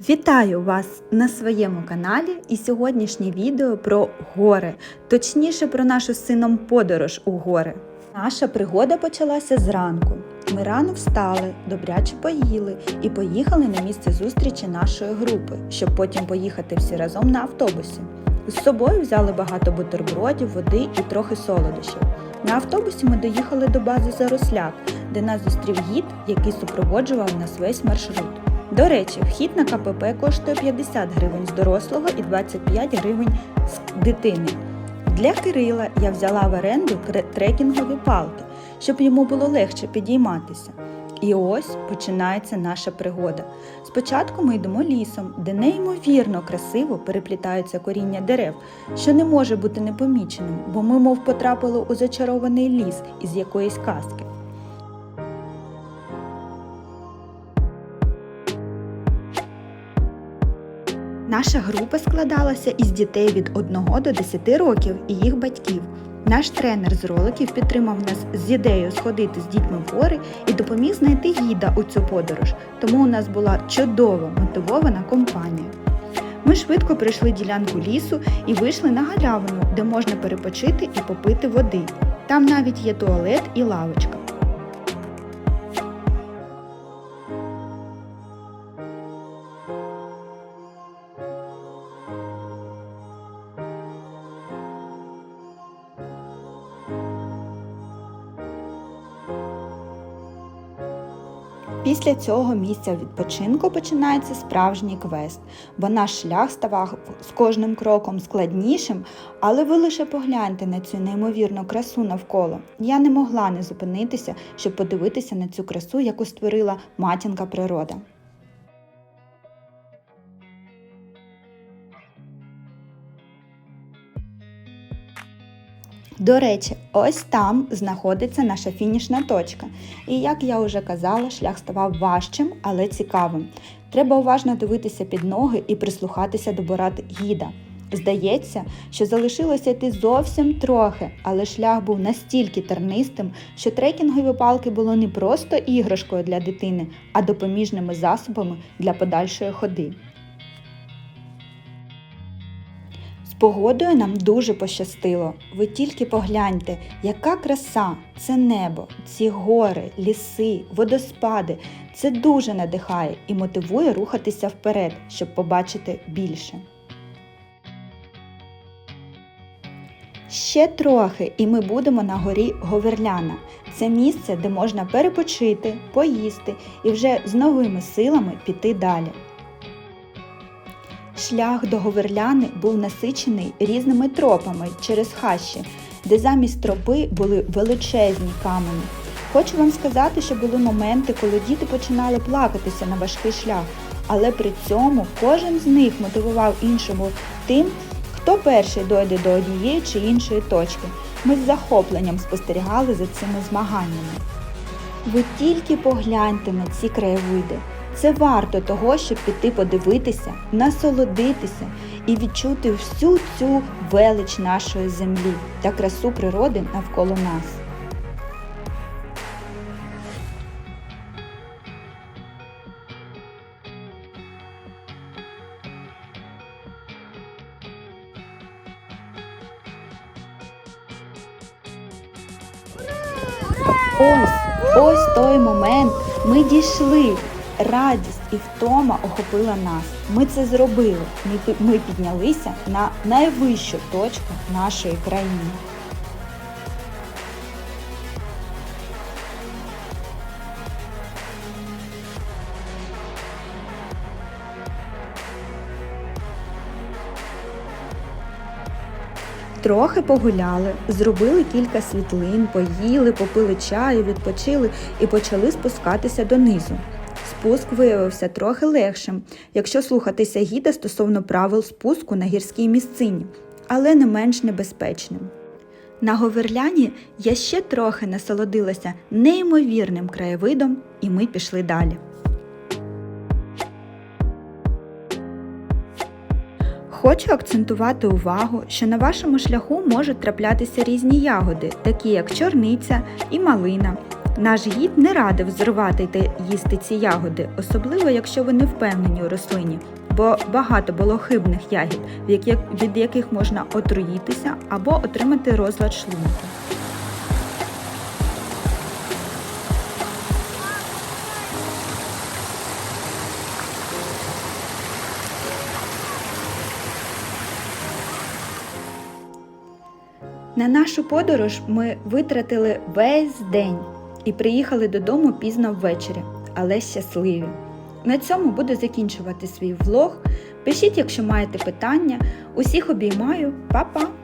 Вітаю вас на своєму каналі і сьогоднішнє відео про гори, точніше про нашу з сином подорож у гори. Наша пригода почалася зранку. Ми рано встали, добряче поїли і поїхали на місце зустрічі нашої групи, щоб потім поїхати всі разом на автобусі. З собою взяли багато бутербродів, води і трохи солодощів. На автобусі ми доїхали до бази Заросляк, де нас зустрів гід, який супроводжував нас весь маршрут. До речі, вхід на КПП коштує 50 гривень з дорослого і 25 гривень з дитини. Для Кирила я взяла в оренду трекінгові палки, щоб йому було легше підійматися. І ось починається наша пригода. Спочатку ми йдемо лісом, де неймовірно красиво переплітаються коріння дерев, що не може бути непоміченим, бо ми мов потрапили у зачарований ліс із якоїсь казки. Наша група складалася із дітей від 1 до 10 років і їх батьків. Наш тренер з роликів підтримав нас з ідеєю сходити з дітьми в гори і допоміг знайти гіда у цю подорож, тому у нас була чудова мотивована компанія. Ми швидко пройшли ділянку лісу і вийшли на галявину, де можна перепочити і попити води. Там навіть є туалет і лавочка. Після цього місця відпочинку починається справжній квест, бо наш шлях ставав з кожним кроком складнішим, але ви лише погляньте на цю неймовірну красу навколо. Я не могла не зупинитися, щоб подивитися на цю красу, яку створила матінка природа. До речі, ось там знаходиться наша фінішна точка. І як я вже казала, шлях ставав важчим, але цікавим. Треба уважно дивитися під ноги і прислухатися до порад гіда. Здається, що залишилося йти зовсім трохи, але шлях був настільки тернистим, що трекінгові палки було не просто іграшкою для дитини, а допоміжними засобами для подальшої ходи. Погодою нам дуже пощастило. Ви тільки погляньте, яка краса, це небо, ці гори, ліси, водоспади. Це дуже надихає і мотивує рухатися вперед, щоб побачити більше. Ще трохи, і ми будемо на горі Говерляна. Це місце, де можна перепочити, поїсти і вже з новими силами піти далі. Шлях до Говерляни був насичений різними тропами через хащі, де замість тропи були величезні камені. Хочу вам сказати, що були моменти, коли діти починали плакатися на важкий шлях, але при цьому кожен з них мотивував іншого тим, хто перший дойде до однієї чи іншої точки. Ми з захопленням спостерігали за цими змаганнями. Ви тільки погляньте на ці краєвиди. Це варто того, щоб піти подивитися, насолодитися і відчути всю цю велич нашої землі та красу природи навколо нас. Ось, ось той момент. Ми дійшли. Радість і втома охопила нас. Ми це зробили. Ми, піднялися на найвищу точку нашої країни. Трохи погуляли, зробили кілька світлин, поїли, попили чаю, відпочили і почали спускатися донизу. Спуск виявився трохи легшим, якщо слухатися гіда стосовно правил спуску на гірській місцині, але не менш небезпечним. На Говерляні я ще трохи насолодилася неймовірним краєвидом, і ми пішли далі. Хочу акцентувати увагу, що на вашому шляху можуть траплятися різні ягоди, такі як чорниця і малина. Наш гід не радив зривати та їсти ці ягоди, особливо якщо ви не впевнені у рослині, бо багато було хибних ягід, від яких можна отруїтися або отримати розлад шлунку. На нашу подорож ми витратили весь день і приїхали додому пізно ввечері, але щасливі. На цьому буду закінчувати свій влог. Пишіть, якщо маєте питання. Усіх обіймаю, Па-па!